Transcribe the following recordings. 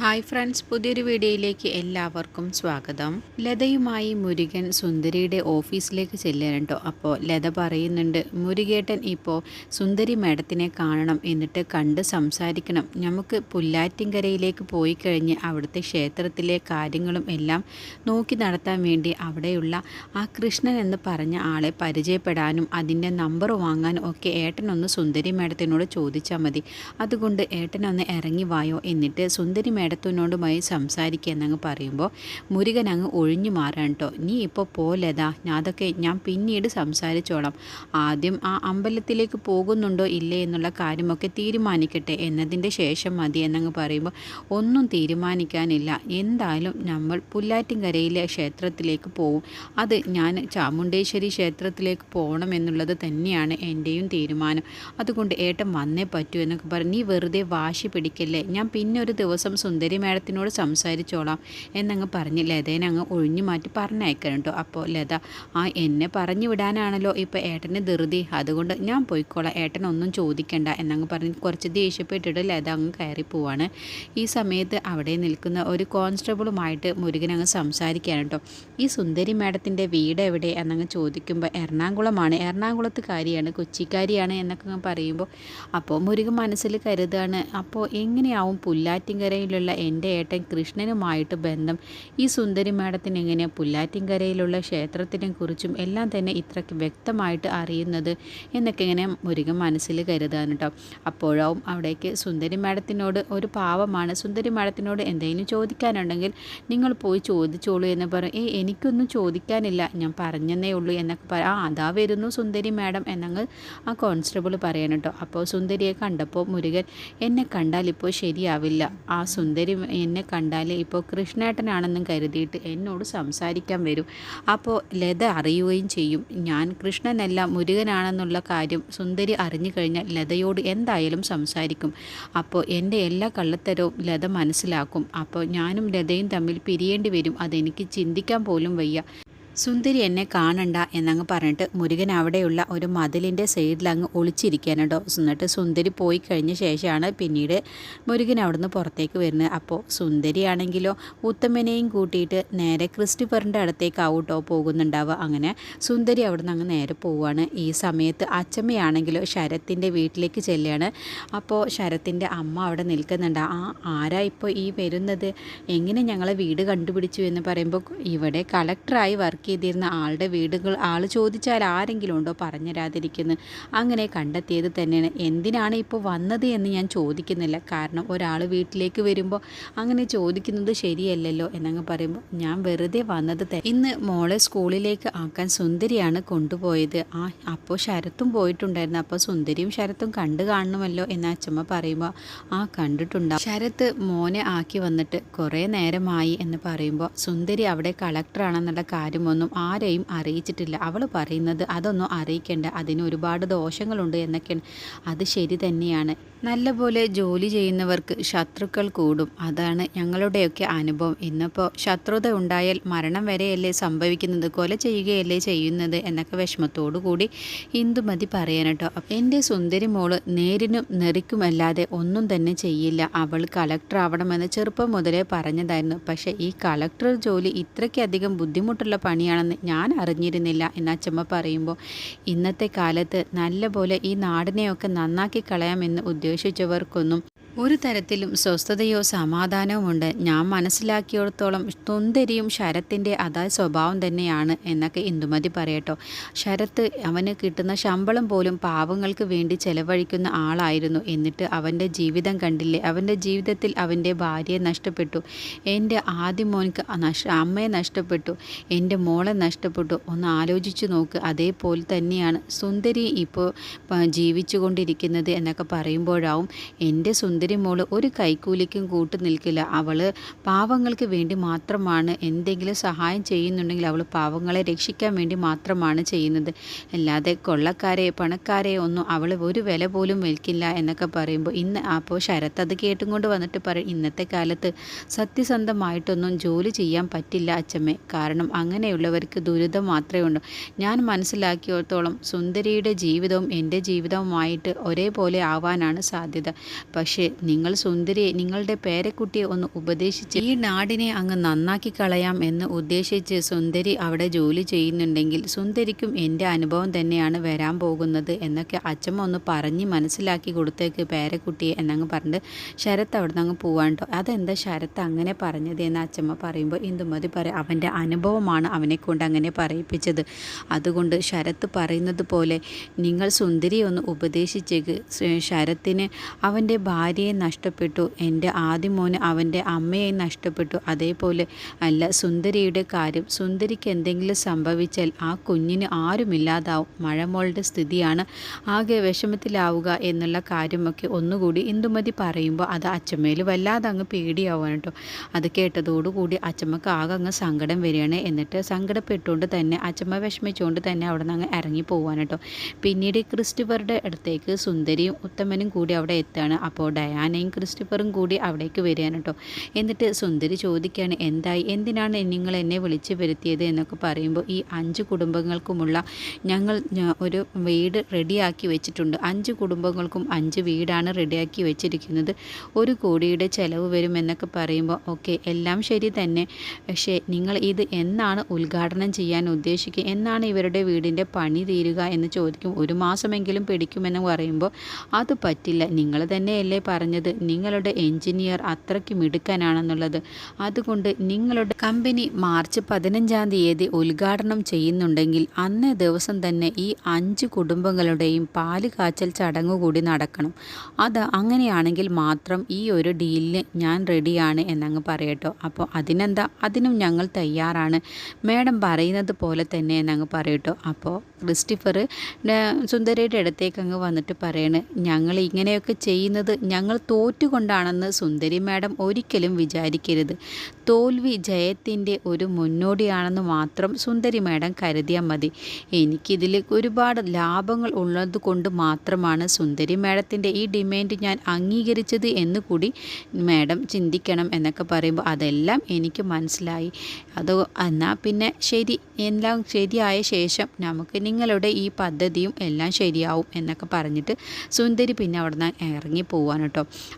Hi friends പുതിയൊരു വീഡിയോയിലേക്ക് എല്ലാവർക്കും സ്വാഗതം. ലതയുമായി മുരുകൻ സുന്ദരിയുടെ ഓഫീസിലേക്ക് ചെല്ലുന്നുണ്ടോ അപ്പോൾ ലത പറയുന്നുണ്ട് മുരുകേട്ടൻ ഇപ്പോൾ സുന്ദരി മേഡത്തിനെ കാണണം എന്നിട്ട് കണ്ട് സംസാരിക്കണം. നമുക്ക് പുല്ലാറ്റിൻകരയിലേക്ക് പോയി കഴിഞ്ഞ് അവിടുത്തെ ക്ഷേത്രത്തിലെ കാര്യങ്ങളും എല്ലാം നോക്കി നടത്താൻ വേണ്ടി അവിടെയുള്ള ആ കൃഷ്ണൻ എന്ന് പറഞ്ഞ ആളെ പരിചയപ്പെടാനും അതിന്റെ നമ്പർ വാങ്ങാനും ഒക്കെ ഏട്ടനൊന്ന് സുന്ദരി മേഡത്തിനോട് ചോദിച്ചാൽ മതി. അതുകൊണ്ട് ഏട്ടനൊന്ന് ഇറങ്ങി വായോ എന്നിട്ട് സുന്ദരി മേഡത്തിനോടുമായി സംസാരിക്കുക എന്നങ്ങ് പറയുമ്പോൾ മുരുകൻ അങ്ങ് ഒഴിഞ്ഞു മാറാൻ കേട്ടോ നീ ഇപ്പോൾ പോലതാ. അതൊക്കെ ഞാൻ പിന്നീട് സംസാരിച്ചോളാം. ആദ്യം ആ അമ്പലത്തിലേക്ക് പോകുന്നുണ്ടോ ഇല്ലേ എന്നുള്ള കാര്യമൊക്കെ തീരുമാനിക്കട്ടെ. എന്നതിന്റെ ശേഷം മതി എന്നങ്ങ് പറയുമ്പോൾ ഒന്നും തീരുമാനിക്കാനില്ല. എന്തായാലും നമ്മൾ പുല്ലാറ്റിൻകരയിലെ ക്ഷേത്രത്തിലേക്ക് പോവും. അത് ഞാൻ ചാമുണ്ടേശ്വരി ക്ഷേത്രത്തിലേക്ക് പോകണം എന്നുള്ളത് തന്നെയാണ് എന്റെയും തീരുമാനം. അതുകൊണ്ട് ഏട്ടൻ വന്നേ പറ്റൂ എന്നൊക്കെ പറഞ്ഞു. നീ വെറുതെ വാശി പിടിക്കല്ലേ. ഞാൻ പിന്നെ ഒരു ദിവസം സുന്ദരി മേഡത്തിനോട് സംസാരിച്ചോളാം എന്നങ്ങ് പറഞ്ഞ് ലതേനെ അങ്ങ് ഒഴിഞ്ഞു മാറ്റി പറഞ്ഞയക്കണം കേട്ടോ. അപ്പോൾ ലത ആ എന്നെ പറഞ്ഞു വിടാനാണല്ലോ ഇപ്പോൾ ഏട്ടന് ധൃതി. അതുകൊണ്ട് ഞാൻ പോയിക്കോളാം. ഏട്ടൻ ഒന്നും ചോദിക്കണ്ട എന്നങ്ങ് പറഞ്ഞ് കുറച്ച് ദേഷ്യപ്പെട്ടിട്ട് ലത അങ്ങ് കയറി പോവാണ്. ഈ സമയത്ത് അവിടെ നിൽക്കുന്ന ഒരു കോൺസ്റ്റബിളുമായിട്ട് മുരുകൻ അങ്ങ് സംസാരിക്കുകയാണ് കേട്ടോ. ഈ സുന്ദരി മേഡത്തിന്റെ വീട് എവിടെ? എന്നങ്ങ് ചോദിക്കുമ്പോൾ എറണാകുളമാണ്. എറണാകുളത്തുകാരിയാണ് കൊച്ചിക്കാരിയാണ് എന്നൊക്കെ പറയുമ്പോൾ അപ്പോൾ മുരുകൻ മനസ്സിൽ കരുതാണ്. അപ്പോൾ എങ്ങനെയാവും പുല്ലാറ്റിൻകരയിലുള്ള എന്റെ ഏട്ടൻ കൃഷ്ണനുമായിട്ട് ബന്ധം ഈ സുന്ദരി മാഡത്തിന് എങ്ങനെ പുല്ലാറ്റിൻകരയിലുള്ള ക്ഷേത്രത്തിനെ കുറിച്ചും എല്ലാം തന്നെ ഇത്രയ്ക്ക് വ്യക്തമായിട്ട് അറിയുന്നത് എന്നൊക്കെ ഇങ്ങനെ മുരുകൻ മനസ്സിൽ കരുതാൻ കേട്ടോ അപ്പോഴാവും അവിടേക്ക് സുന്ദരി മാഡത്തിനോട് ഒരു പാവമാണ്. സുന്ദരി മാഡത്തിനോട് എന്തെങ്കിലും ചോദിക്കാനുണ്ടെങ്കിൽ നിങ്ങൾ പോയി ചോദിച്ചോളൂ എന്ന് പറയും. ഏ എനിക്കൊന്നും ചോദിക്കാനില്ല. ഞാൻ പറഞ്ഞെന്നേ ഉള്ളൂ എന്നൊക്കെ പറ ആ അതാ വരുന്നു സുന്ദരി മാഡം എന്നങ്ങ് ആ കോൺസ്റ്റബിൾ പറയാൻ കേട്ടോ അപ്പോൾ സുന്ദരിയെ കണ്ടപ്പോൾ മുരുകൻ എന്നെ കണ്ടാൽ ഇപ്പോൾ ശരിയാവില്ല. ആ സുന്ദരി എന്നെ കണ്ടാൽ ഇപ്പോൾ കൃഷ്ണേട്ടനാണെന്നും കരുതിയിട്ട് എന്നോട് സംസാരിക്കാൻ വരും. അപ്പോൾ ലത അറിയുകയും ചെയ്യും ഞാൻ കൃഷ്ണനല്ല മുരുകനാണെന്നുള്ള കാര്യം സുന്ദരി അറിഞ്ഞു കഴിഞ്ഞാൽ ലതയോട് എന്തായാലും സംസാരിക്കും. അപ്പോൾ എന്റെ എല്ലാ കള്ളത്തരവും ലത മനസ്സിലാക്കും. അപ്പോൾ ഞാനും ലതയും തമ്മിൽ പിരിയേണ്ടി വരും അതെനിക്ക് ചിന്തിക്കാൻ പോലും വയ്യ. സുന്ദരി എന്നെ കാണണ്ട എന്നങ്ങ് പറഞ്ഞിട്ട് മുരുകൻ അവിടെയുള്ള ഒരു മതിലിന്റെ സൈഡിൽ അങ്ങ് ഒളിച്ചിരിക്കാനുണ്ടോ എന്നിട്ട് സുന്ദരി പോയി കഴിഞ്ഞ ശേഷമാണ് പിന്നീട് മുരുകൻ അവിടുന്ന് പുറത്തേക്ക് വരുന്നത്. അപ്പോൾ സുന്ദരിയാണെങ്കിലോ ഉത്തമനെയും കൂട്ടിയിട്ട് നേരെ ക്രിസ്റ്റിഫറിന്റെ അടുത്തേക്ക് ആവട്ടോ പോകുന്നുണ്ടാവുക. അങ്ങനെ സുന്ദരി അവിടുന്ന് അങ്ങ് നേരെ പോവുകയാണ്. ഈ സമയത്ത് അച്ചമ്മയാണെങ്കിലോ ശരത്തിന്റെ വീട്ടിലേക്ക് ചെല്ലുകയാണ്. അപ്പോൾ ശരത്തിന്റെ അമ്മ അവിടെ നിൽക്കുന്നുണ്ട്. ആ ആരാ ഇപ്പോൾ ഈ വരുന്നത്? എങ്ങനെ ഞങ്ങളെ വീട് കണ്ടുപിടിച്ചു? എന്ന് പറയുമ്പോൾ ഇവിടെ കളക്ടറായി വർക്ക് ചെയ്തിരുന്ന ആളുടെ വീടുകൾ ആൾ ചോദിച്ചാൽ ആരെങ്കിലും ഉണ്ടോ പറഞ്ഞുതരാതിരിക്കുന്നു അങ്ങനെ കണ്ടെത്തിയത് തന്നെയാണ്. എന്തിനാണ് ഇപ്പോൾ വന്നത് എന്ന് ഞാൻ ചോദിക്കുന്നില്ല. കാരണം ഒരാൾ വീട്ടിലേക്ക് വരുമ്പോൾ അങ്ങനെ ചോദിക്കുന്നത് ശരിയല്ലല്ലോ എന്നങ്ങ് പറയുമ്പോൾ ഞാൻ വെറുതെ വന്നത് ഇന്ന് മോളെ സ്കൂളിലേക്ക് ആക്കാൻ സുന്ദരിയാണ് കൊണ്ടുപോയത്. ആ അപ്പോൾ ശരത്തും പോയിട്ടുണ്ടായിരുന്നു. അപ്പോൾ സുന്ദരിയും ശരത്തും കണ്ടു കാണണമല്ലോ എന്ന് അച്ഛമ്മ പറയുമ്പോൾ ആ കണ്ടിട്ടുണ്ടാവും. ശരത്ത് മോനെ ആക്കി വന്നിട്ട് കുറേ നേരമായി എന്ന് പറയുമ്പോൾ സുന്ദരി അവിടെ കളക്ടറാണെന്നുള്ള കാര്യമൊന്നും ആരെയും അറിയിച്ചിട്ടില്ല. അവൾ പറയുന്നത് അതൊന്നും അറിയിക്കേണ്ട. അതിന് ഒരുപാട് ദോഷങ്ങളുണ്ട് എന്നൊക്കെയാണ്. അത് ശരി തന്നെയാണ്. നല്ലപോലെ ജോലി ചെയ്യുന്നവർക്ക് ശത്രുക്കൾ കൂടും. അതാണ് ഞങ്ങളുടെയൊക്കെ അനുഭവം. ഇന്നിപ്പോൾ ശത്രുത ഉണ്ടായാൽ മരണം വരെയല്ലേ സംഭവിക്കുന്നത്? കൊല ചെയ്യുകയല്ലേ ചെയ്യുന്നത്? എന്നൊക്കെ വിഷമത്തോടു കൂടി ഇന്ദുമതി പറയാനട്ടോ എന്റെ സുന്ദരി മോൾ നേരിനും നെറിക്കുമല്ലാതെ ഒന്നും തന്നെ ചെയ്യില്ല. അവൾ കളക്ടർ ആവണമെന്ന് ചെറുപ്പം മുതലേ പറഞ്ഞതായിരുന്നു. പക്ഷേ ഈ കളക്ടർ ജോലി ഇത്രയ്ക്കധികം ബുദ്ധിമുട്ടുള്ള പണിയാണെന്ന് ഞാൻ അറിഞ്ഞിരുന്നില്ല എന്ന് അച്ചമ്മ പറയുമ്പോൾ ഇന്നത്തെ കാലത്ത് നല്ലപോലെ ഈ നാടിനെയൊക്കെ നന്നാക്കി കളയാമെന്ന് ഉദ്ദേശിച്ചവർക്കൊന്നും ഒരു തരത്തിലും സ്വസ്ഥതയോ സമാധാനവുമുണ്ട്. ഞാൻ മനസ്സിലാക്കിയിടത്തോളം തുന്തരിയും ശരത്തിന്റെ അതാ സ്വഭാവം തന്നെയാണ് എന്നൊക്കെ ഇന്ദുമതി പറയട്ടോ. ശരത്ത് അവന് കിട്ടുന്ന ശമ്പളം പോലും പാവങ്ങൾക്ക് വേണ്ടി ചെലവഴിക്കുന്ന ആളായിരുന്നു. എന്നിട്ട് അവന്റെ ജീവിതം കണ്ടില്ലേ? അവന്റെ ജീവിതത്തിൽ അവന്റെ ഭാര്യയെ നഷ്ടപ്പെട്ടു. എന്റെ ആദ്യ മോനിക്ക് അമ്മയെ നഷ്ടപ്പെട്ടു. എന്റെ മോളെ നഷ്ടപ്പെട്ടു. ഒന്ന് ആലോചിച്ചു നോക്ക്. അതേപോലെ തന്നെയാണ് സുന്ദരി ഇപ്പോൾ ജീവിച്ചു കൊണ്ടിരിക്കുന്നത് എന്നൊക്കെ പറയുമ്പോഴാവും എന്റെ സുന്ദരി മോൾ ഒരു കൈക്കൂലിക്കും കൂട്ടു നിൽക്കില്ല. അവൾ പാവങ്ങൾക്ക് വേണ്ടി മാത്രമാണ് എന്തെങ്കിലും സഹായം ചെയ്യുന്നുണ്ടെങ്കിൽ അവൾ പാവങ്ങളെ രക്ഷിക്കാൻ വേണ്ടി മാത്രമാണ് ചെയ്യുന്നത്. അല്ലാതെ കൊള്ളക്കാരെ പണക്കാരെ ഒന്നും അവൾ ഒരു വില പോലും വിൽക്കില്ല എന്നൊക്കെ പറയുമ്പോൾ ഇന്ന് അപ്പോൾ ശരത്ത് അത് കേട്ടും കൊണ്ട് വന്നിട്ട് പറയും ഇന്നത്തെ കാലത്ത് സത്യസന്ധമായിട്ടൊന്നും ജോലി ചെയ്യാൻ പറ്റില്ല അച്ഛമ്മേ. കാരണം അങ്ങനെയുള്ളവർക്ക് ദുരിതം മാത്രമേ ഉള്ളൂ. ഞാൻ മനസ്സിലാക്കിയോടത്തോളം സുന്ദരിയുടെ ജീവിതവും എന്റെ ജീവിതവുമായിട്ട് ഒരേപോലെ ആവാനാണ് സാധ്യത. പക്ഷേ നിങ്ങൾ സുന്ദരിയെ നിങ്ങളുടെ പേരക്കുട്ടിയെ ഒന്ന് ഉപദേശിച്ച് ഈ നാടിനെ അങ്ങ് നന്നാക്കി കളയാം എന്ന് ഉദ്ദേശിച്ച് സുന്ദരി അവിടെ ജോലി ചെയ്യുന്നുണ്ടെങ്കിൽ സുന്ദരിക്കും എന്റെ അനുഭവം തന്നെയാണ് വരാൻ പോകുന്നത് എന്നൊക്കെ അച്ഛമ്മ ഒന്ന് പറഞ്ഞ് മനസ്സിലാക്കി കൊടുത്തേക്ക് പേരക്കുട്ടിയെ എന്നങ്ങ് പറഞ്ഞിട്ട് ശരത്ത് അവിടെ നിന്ന് അങ്ങ് പോവാണ്ടോ അതെന്താ ശരത്ത് അങ്ങനെ പറഞ്ഞത് എന്ന് അച്ഛമ്മ പറയുമ്പോൾ ഇന്ദുമതി പറയും അവന്റെ അനുഭവമാണ് അവനെ കൊണ്ട് അങ്ങനെ പറയിപ്പിച്ചത്. അതുകൊണ്ട് ശരത്ത് പറയുന്നത് പോലെ നിങ്ങൾ സുന്ദരിയെ ഒന്ന് ഉപദേശിച്ചേക്ക് ശരത്തിന് അവന്റെ ഭാര്യയെ നഷ്ടപ്പെട്ടു. എന്റെ ആദ്യ മോന് അവന്റെ അമ്മയെ നഷ്ടപ്പെട്ടു. അതേപോലെ അല്ല സുന്ദരിയുടെ കാര്യം. സുന്ദരിക്ക് എന്തെങ്കിലും സംഭവിച്ചാൽ ആ കുഞ്ഞിന് ആരുമില്ലാതാവും. മഴമോളുടെ സ്ഥിതിയാണ്. ആകെ വിഷമത്തിലാവുക എന്നുള്ള കാര്യമൊക്കെ ഒന്നുകൂടി ഇന്ദുമതി പറയുമ്പോൾ അത് അച്ചമ്മയിൽ വല്ലാതെ അങ്ങ് പേടിയാവാണ് കേട്ടോ. അത് കേട്ടതോടുകൂടി അച്ചമ്മക്ക് ആകെ അങ്ങ് സങ്കടം വരികയാണ്. എന്നിട്ട് സങ്കടപ്പെട്ടുകൊണ്ട് തന്നെ അച്ചമ്മ വിഷമിച്ചുകൊണ്ട് തന്നെ അവിടെ നിന്ന് അങ്ങ് ഇറങ്ങി പോവാൻ കേട്ടോ. പിന്നീട് ക്രിസ്റ്റഫറുടെ അടുത്തേക്ക് സുന്ദരിയും ഉത്തമനും കൂടി അവിടെ എത്തുകയാണ്. അപ്പോൾ ഡയാനയും ക്രിസ്റ്റഫറും കൂടി അവിടേക്ക് വരികയാണ് കേട്ടോ. എന്നിട്ട് സുന്ദരി ചോദിക്കുകയാണ് എന്തായി? എന്തിനാണ് നിങ്ങൾ എന്നെ വിളിച്ചു വരുത്തിയത്? എന്നൊക്കെ പറയുമ്പോൾ ഈ അഞ്ച് കുടുംബങ്ങൾക്കുമുള്ള ഞങ്ങൾ ഒരു വീട് റെഡിയാക്കി വെച്ചിട്ടുണ്ട്. അഞ്ച് കുടുംബങ്ങൾക്കും അഞ്ച് വീടാണ് റെഡിയാക്കി വെച്ചിരിക്കുന്നത്. ഒരു കോടിയുടെ ചിലവ് വരുമെന്നൊക്കെ പറയുമ്പോൾ ഓക്കെ എല്ലാം ശരി തന്നെ. പക്ഷേ നിങ്ങൾ ഇത് എന്നാണ് ഉദ്ഘാടനം ചെയ്യാൻ ഉദ്ദേശിക്കുക? എന്നാണ് ഇവരുടെ വീടിന്റെ പണി തീരുക? എന്ന് ചോദിക്കും. ഒരു മാസമെങ്കിലും പിടിക്കുമെന്ന് പറയുമ്പോൾ അത് പറ്റില്ല. നിങ്ങൾ തന്നെയല്ലേ പറഞ്ഞത് നിങ്ങളുടെ എഞ്ചിനീയർ അത്രയ്ക്ക് മിടുക്കനാണെന്നുള്ളത്. അതുകൊണ്ട് നിങ്ങളുടെ കമ്പനി മാർച്ച് പതിനഞ്ചാം തീയതി ഉദ്ഘാടനം ചെയ്യുന്നുണ്ടെങ്കിൽ അന്നേ ദിവസം തന്നെ ഈ അഞ്ച് കുടുംബങ്ങളുടെയും പാൽ കാച്ചൽ ചടങ്ങ് കൂടി നടക്കണം. അത് അങ്ങനെയാണെങ്കിൽ മാത്രം ഈ ഒരു ഡീലിന് ഞാൻ റെഡിയാണ് എന്നങ്ങ് പറയട്ടോ. അപ്പോൾ അതിനെന്താ? അതിനും ഞങ്ങൾ തയ്യാറാണ്. മേഡം പറയുന്നത് പോലെ തന്നെ എന്നങ്ങ് പറയട്ടോ. അപ്പോൾ ക്രിസ്റ്റിഫർ സുന്ദരയുടെ അടുത്തേക്ക് അങ്ങ് വന്നിട്ട് പറയണ് ഞങ്ങൾ ഇങ്ങനെയൊക്കെ ചെയ്യുന്നത് ഞങ്ങൾ തോറ്റുകൊണ്ടാണെന്ന് സുന്ദരി മാഡം ഒരിക്കലും വിചാരിക്കരുത്. തോൽവി ജയത്തിന്റെ ഒരു മുന്നോടിയാണെന്ന് മാത്രം സുന്ദരി മാഡം കരുതിയാൽ മതി. എനിക്കിതിൽ ഒരുപാട് ലാഭങ്ങൾ ഉള്ളത് കൊണ്ട് മാത്രമാണ് സുന്ദരി മാഡത്തിന്റെ ഈ ഡിമാൻഡ് ഞാൻ അംഗീകരിച്ചത് എന്ന് കൂടി മാഡം ചിന്തിക്കണം എന്നൊക്കെ പറയുമ്പോൾ അതെല്ലാം എനിക്ക് മനസ്സിലായി. അത് എന്നാൽ പിന്നെ ശരി എല്ലാം ശരിയായ ശേഷം നമുക്ക് നിങ്ങളുടെ ഈ പദ്ധതിയും എല്ലാം ശരിയാവും എന്നൊക്കെ പറഞ്ഞിട്ട് സുന്ദരി പിന്നെ അവിടെ നിന്ന് ഇറങ്ങി പോവാൻ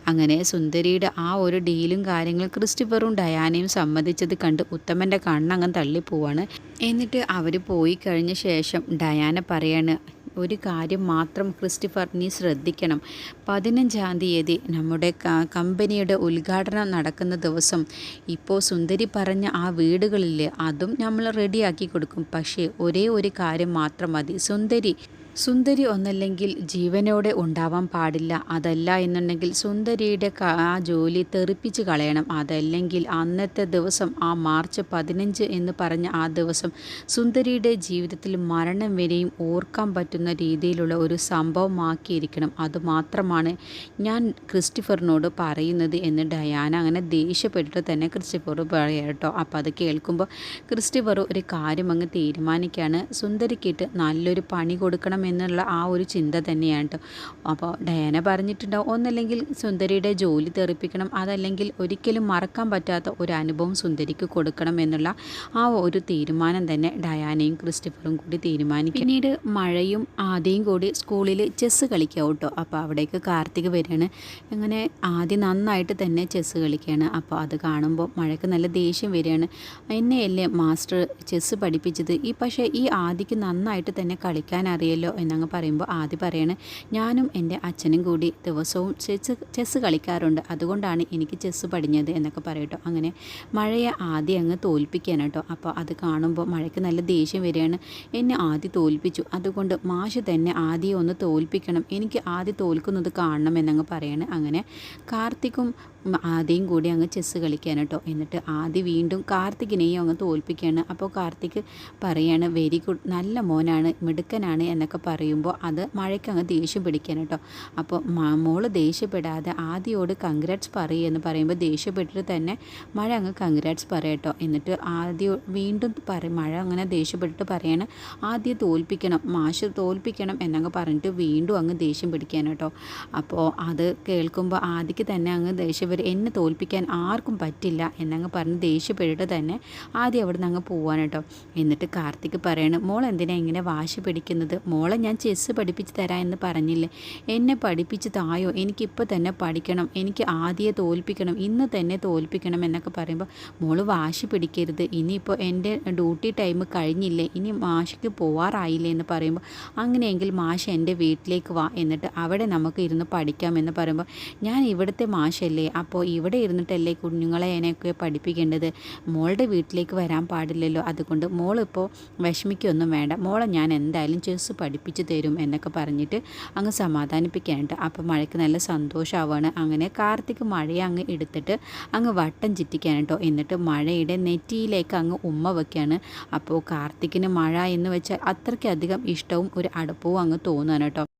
അങ്ങനെ സുന്ദരിയുടെ ആ ഒരു ഡീലും കാര്യങ്ങളും ക്രിസ്റ്റിഫറും ഡയാനയും സമ്മതിച്ചത് കണ്ട് ഉത്തമന്റെ കണ്ണങ്ങ് തള്ളിപ്പോവാണ്. എന്നിട്ട് അവർ പോയി കഴിഞ്ഞ ശേഷം ഡയാന പറയാണ് ഒരു കാര്യം മാത്രം ക്രിസ്റ്റിഫർ നീ ശ്രദ്ധിക്കണം. പതിനഞ്ചാം തീയതി നമ്മുടെ കമ്പനിയുടെ ഉദ്ഘാടനം നടക്കുന്ന ദിവസം ഇപ്പോൾ സുന്ദരി പറഞ്ഞ ആ വീടുകളിൽ അതും നമ്മൾ റെഡിയാക്കി കൊടുക്കും. പക്ഷേ ഒരേ ഒരു കാര്യം മാത്രം മതി. സുന്ദരി സുന്ദരി ഒന്നല്ലെങ്കിൽ ജീവനോടെ ഉണ്ടാവാൻ പാടില്ല. അതല്ല എന്നുണ്ടെങ്കിൽ സുന്ദരിയുടെ ആ ജോലി തെറിപ്പിച്ച് കളയണം. അതല്ലെങ്കിൽ അന്നത്തെ ദിവസം ആ മാർച്ച് പതിനഞ്ച് എന്ന് പറഞ്ഞ ആ ദിവസം സുന്ദരിയുടെ ജീവിതത്തിൽ മരണം വരെയും ഓർക്കാൻ പറ്റുന്ന രീതിയിലുള്ള ഒരു സംഭവമാക്കിയിരിക്കണം. അതുമാത്രമാണ് ഞാൻ ക്രിസ്റ്റഫറിനോട് പറയുന്നത് എന്ന് ഡയാന അങ്ങനെ ദേഷ്യപ്പെട്ടിട്ട് തന്നെ ക്രിസ്റ്റഫർ പറയാം കേട്ടോ. അപ്പോൾ അത് കേൾക്കുമ്പോൾ ക്രിസ്റ്റിഫർ ഒരു കാര്യം അങ്ങ് തീരുമാനിക്കുകയാണ് സുന്ദരിക്കിട്ട് നല്ലൊരു പണി കൊടുക്കണം എന്നുള്ള ആ ഒരു ചിന്ത തന്നെയാണ് കേട്ടോ അപ്പോൾ ഡയാന പറഞ്ഞിട്ടുണ്ടാവും ഒന്നല്ലെങ്കിൽ സുന്ദരിയുടെ ജോലി തെറിപ്പിക്കണം അതല്ലെങ്കിൽ ഒരിക്കലും മറക്കാൻ പറ്റാത്ത ഒരു അനുഭവം സുന്ദരിക്ക് കൊടുക്കണം എന്നുള്ള ആ ഒരു തീരുമാനം തന്നെ ഡയാനയും ക്രിസ്റ്റഫറും കൂടി തീരുമാനിക്കും പിന്നീട് മഴയും ആദ്യം കൂടി സ്കൂളിൽ ചെസ്സ് കളിക്കാം കേട്ടോ അപ്പോൾ അവിടേക്ക് കാർത്തിക് വരികയാണ്. അങ്ങനെ ആദ്യം നന്നായിട്ട് തന്നെ ചെസ്സ് കളിക്കുകയാണ്. അപ്പോൾ അത് കാണുമ്പോൾ മഴയ്ക്ക് നല്ല ദേഷ്യം വരികയാണ്. എന്നെയല്ലേ മാസ്റ്റർ ചെസ്സ് പഠിപ്പിച്ചത്? ഈ പക്ഷേ ഈ ആദ്യക്ക് നന്നായിട്ട് തന്നെ കളിക്കാൻ അറിയല്ലോ. എന്നങ്ങ് പറയുമ്പോൾ ആദ്യം പറയണേ ഞാനും എന്റെ അച്ഛനും കൂടി ദിവസവും ചെസ് ചെസ്സ് കളിക്കാറുണ്ട്. അതുകൊണ്ടാണ് എനിക്ക് ചെസ്സ് പഠിഞ്ഞത് എന്നൊക്കെ പറയട്ടോ. അങ്ങനെ മഴയെ ആദ്യം അങ്ങ് തോൽപ്പിക്കാൻ കേട്ടോ. അപ്പോൾ അത് കാണുമ്പോൾ മഴയ്ക്ക് നല്ല ദേഷ്യം വരികയാണ്. എന്നെ ആദ്യം തോൽപ്പിച്ചു. അതുകൊണ്ട് മാഷ് തന്നെ ആദ്യം ഒന്ന് തോൽപ്പിക്കണം. എനിക്ക് ആദ്യം തോൽക്കുന്നത് കാണണം എന്നങ്ങ് പറയണേ. അങ്ങനെ കാർത്തിക്കും ആദ്യം കൂടി അങ്ങ് ചെസ്സ് കളിക്കാൻ കേട്ടോ. എന്നിട്ട് ആദ്യം വീണ്ടും കാർത്തികിനെയും അങ്ങ് തോൽപ്പിക്കുകയാണ്. അപ്പോൾ കാർത്തിക് പറയാണ് വെരി ഗുഡ് നല്ല മോനാണ് മിടുക്കനാണ് എന്നൊക്കെ പറയുമ്പോൾ അത് മഴയ്ക്ക് അങ്ങ് ദേഷ്യം പിടിക്കാൻ കേട്ടോ. അപ്പോൾ മോൾ ദേഷ്യപ്പെടാതെ ആദ്യോട് കൺഗ്രാറ്റ്സ് പറയുക എന്ന് പറയുമ്പോൾ ദേഷ്യപ്പെട്ടിട്ട് തന്നെ മഴ അങ്ങ് കൺഗ്രാറ്റ്സ് പറയട്ടോ എന്നിട്ട് ആദ്യം വീണ്ടും പറ മഴ അങ്ങനെ ദേഷ്യപ്പെട്ടിട്ട് പറയാണ് ആദ്യം തോൽപ്പിക്കണം മാഷ് തോൽപ്പിക്കണം എന്നങ്ങ് പറഞ്ഞിട്ട് വീണ്ടും അങ്ങ് ദേഷ്യം പിടിക്കാൻ കേട്ടോ. അപ്പോൾ അത് കേൾക്കുമ്പോൾ ആദ്യക്ക് തന്നെ അങ്ങ് ദേഷ്യം എന്നെ തോൽപ്പിക്കാൻ ആർക്കും പറ്റില്ല എന്നങ്ങ് പറഞ്ഞ് ദേഷ്യപ്പെട്ടിട്ട് തന്നെ ആദ്യം അവിടെ നിന്ന് അങ്ങ് പോവാൻ കേട്ടോ. എന്നിട്ട് കാർത്തിക് പറയണം മോൾ എന്തിനാ ഇങ്ങനെ വാശി പിടിക്കുന്നത്? മോളെ ഞാൻ ചെസ്സ് പഠിപ്പിച്ച് തരാം എന്ന് പറഞ്ഞില്ലേ? എന്നെ പഠിപ്പിച്ച് തായോ? എനിക്കിപ്പോൾ തന്നെ പഠിക്കണം. എനിക്ക് ആദ്യം തോൽപ്പിക്കണം. ഇന്ന് തന്നെ തോൽപ്പിക്കണം എന്നൊക്കെ പറയുമ്പോൾ മോൾ വാശി പിടിക്കരുത്. ഇനിയിപ്പോൾ എന്റെ ഡ്യൂട്ടി ടൈം കഴിഞ്ഞില്ലേ? ഇനി മാഷിക്ക് പോവാറായില്ലേ എന്ന് പറയുമ്പോൾ അങ്ങനെയെങ്കിൽ മാഷ് എന്റെ വീട്ടിലേക്ക് വാ. എന്നിട്ട് അവിടെ നമുക്ക് ഇരുന്ന് പഠിക്കാം എന്ന് പറയുമ്പോൾ ഞാൻ ഇവിടുത്തെ മാഷല്ലേ? അപ്പോൾ ഇവിടെ ഇരുന്നിട്ടല്ലേ കുഞ്ഞുങ്ങളെ എന്നെയൊക്കെ പഠിപ്പിക്കേണ്ടത്? മോളുടെ വീട്ടിലേക്ക് വരാൻ പാടില്ലല്ലോ. അതുകൊണ്ട് മോളിപ്പോൾ വിഷമിക്കൊന്നും വേണ്ട. മോളെ ഞാൻ എന്തായാലും ചെസ് പഠിപ്പിച്ച് തരും എന്നൊക്കെ പറഞ്ഞിട്ട് അങ്ങ് സമാധാനിപ്പിക്കാനുണ്ട്. അപ്പോൾ മഴയ്ക്ക് നല്ല സന്തോഷമാവാണ് അങ്ങനെ കാർത്തിക് മഴയെ അങ്ങ് എടുത്തിട്ട് അങ്ങ് വട്ടം ചുറ്റിക്കാൻ കേട്ടോ. എന്നിട്ട് മഴയുടെ നെറ്റിയിലേക്ക് അങ്ങ് ഉമ്മ വയ്ക്കുകയാണ് അപ്പോൾ കാർത്തിക്കിന് മഴ എന്ന് വെച്ചാൽ അത്രയ്ക്കധികം ഇഷ്ടവും ഒരു അടുപ്പവും അങ്ങ് തോന്നുകയാണ് കേട്ടോ.